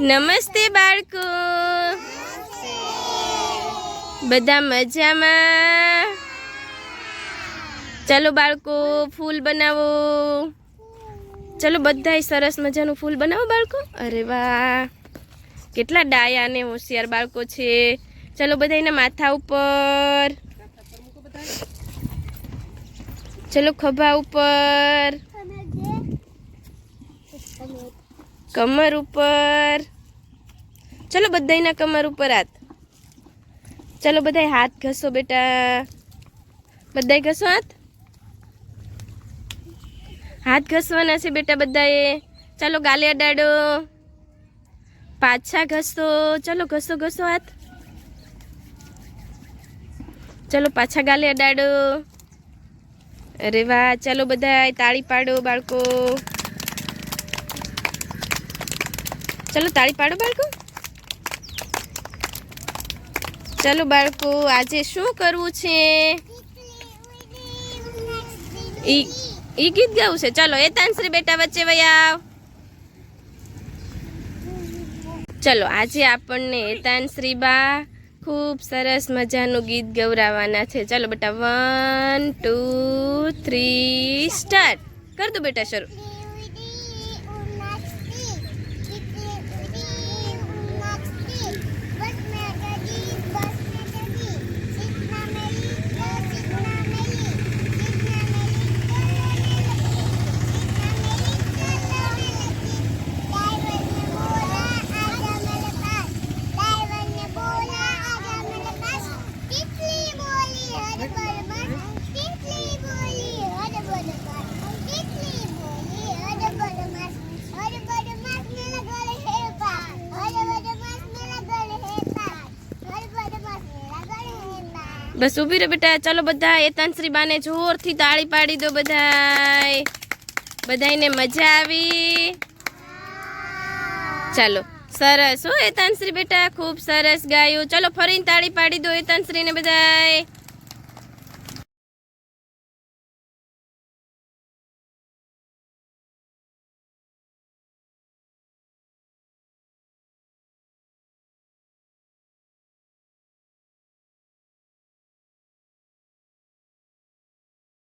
નમસ્તે બાળકો. બધા મજામાં? ચાલો બાળકો, ફૂલ બનાવો. ચાલો બધાય સરસ મજાનું ફૂલ બનાવો બાળકો. અરે વાહ. કેટલા ડાયા અને હોશિયાર બાળકો છે. ચાલો બધા એના માથા ઉપર. ચલો ખભા ઉપર. કમર ઉપર. ચલો બધાયના કમર ઉપર હાથ. ચલો બધાય હાથ ઘસો બેટા. બધાય ઘસો હાથ? હાથ ઘસવાના છે બેટા બધાએ. ચાલો ગાલે અડાડો. પાછા ઘસો. ચલો ઘસો ઘસો હાથ. ચલો પાછા ગાલે અડાડો. અરે વાહ, ચાલો બધાય તાળી પાડો બાળકો. ચલો તાળી પાડો બાળકો. ચલો બાળકો, આજે શું કરવું છે? ઈ ગીત ગાવું છે? ચલો એ તાનશ્રી બેટા વચ્ચે વયાવ ચલો, આજે આપણને એતાનશ્રી બા ખૂબ સરસ મજાનું ગીત ગવરાવાના છે. ચલો બેટા વન ટુ થ્રી સ્ટાર્ટ કર દો બેટા શરૂ. બસ ઊભી રહો બેટા, ચાલો બધા એતાનશ્રી બાને જોરથી તાળી પાડી દો બધાય. બધાયને મજા આવી. ચાલો, સરસ હો એતાનશ્રી બેટા, ખૂબ સરસ ગાયું. ચલો ફરીને તાળી પાડી દો એતાનશ્રીને બધાય.